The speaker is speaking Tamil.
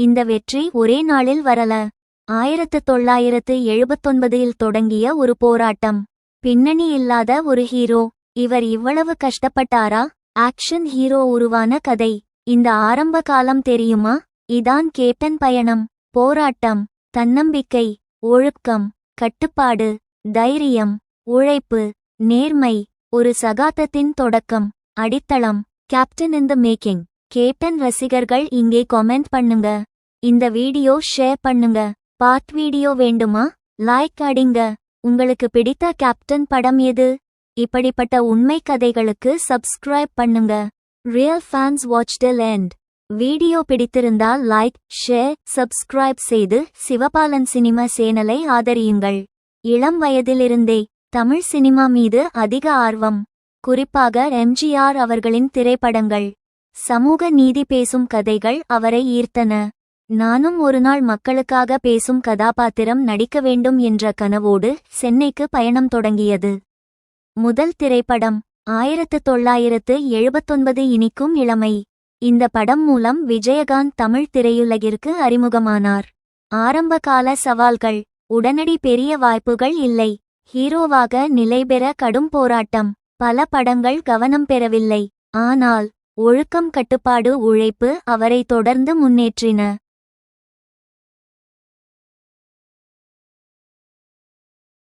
இந்த வெற்றி ஒரே நாளில் வரல. ஆயிரத்து தொள்ளாயிரத்து எழுபத்தொன்பதில் தொடங்கிய ஒரு போராட்டம். பின்னணி இல்லாத ஒரு ஹீரோ. இவர் இவ்வளவு கஷ்டப்பட்டாரா? ஆக்ஷன் ஹீரோ உருவான கதை. இந்த ஆரம்ப காலம் தெரியுமா? இதான் கேப்டன் பயணம். போராட்டம். தன்னம்பிக்கை. ஒழுக்கம். கட்டுப்பாடு. தைரியம். உழைப்பு. நேர்மை. ஒரு சகாத்தத்தின் தொடக்கம். அடித்தளம். Captain in the making. Captain ரசிகர்கள் இங்கே கமெண்ட் பண்ணுங்க. இந்த வீடியோ ஷேர் பண்ணுங்க. பார்ட் வீடியோ வேண்டுமா? லைக் அடிங்க. உங்களுக்கு பிடித்த கேப்டன் படம் எது? இப்படிப்பட்ட உண்மை கதைகளுக்கு சப்ஸ்கிரைப் பண்ணுங்க. Real fans watch till end video பிடித்திருந்தால் லைக் ஷேர் சப்ஸ்கிரைப் செய்து சிவபாலன் சினிமா சேனலை ஆதரியுங்கள். இளம் வயதிலிருந்தே தமிழ் சினிமா மீது அதிக ஆர்வம். குறிப்பாக எம்ஜிஆர் அவர்களின் திரைப்படங்கள். சமூக நீதி பேசும் கதைகள் அவரை ஈர்த்தன. நானும் ஒருநாள் மக்களுக்காக பேசும் கதாபாத்திரம் நடிக்க வேண்டும் என்ற கனவோடு சென்னைக்கு பயணம் தொடங்கியது. முதல் திரைப்படம் ஆயிரத்து தொள்ளாயிரத்து எழுபத்தொன்பது இனிக்கும் இளமை. இந்த படம் மூலம் விஜயகாந்த் தமிழ் திரையுலகிற்கு அறிமுகமானார். ஆரம்பகால சவால்கள் உடனடி பெரிய வாய்ப்புகள் இல்லை. ஹீரோவாக நிலைபெற கடும் போராட்டம் பல படங்கள் கவனம் பெறவில்லை. ஆனால் ஒழுக்கம் கட்டுப்பாடு உழைப்பு அவரை தொடர்ந்து முன்னேற்றின.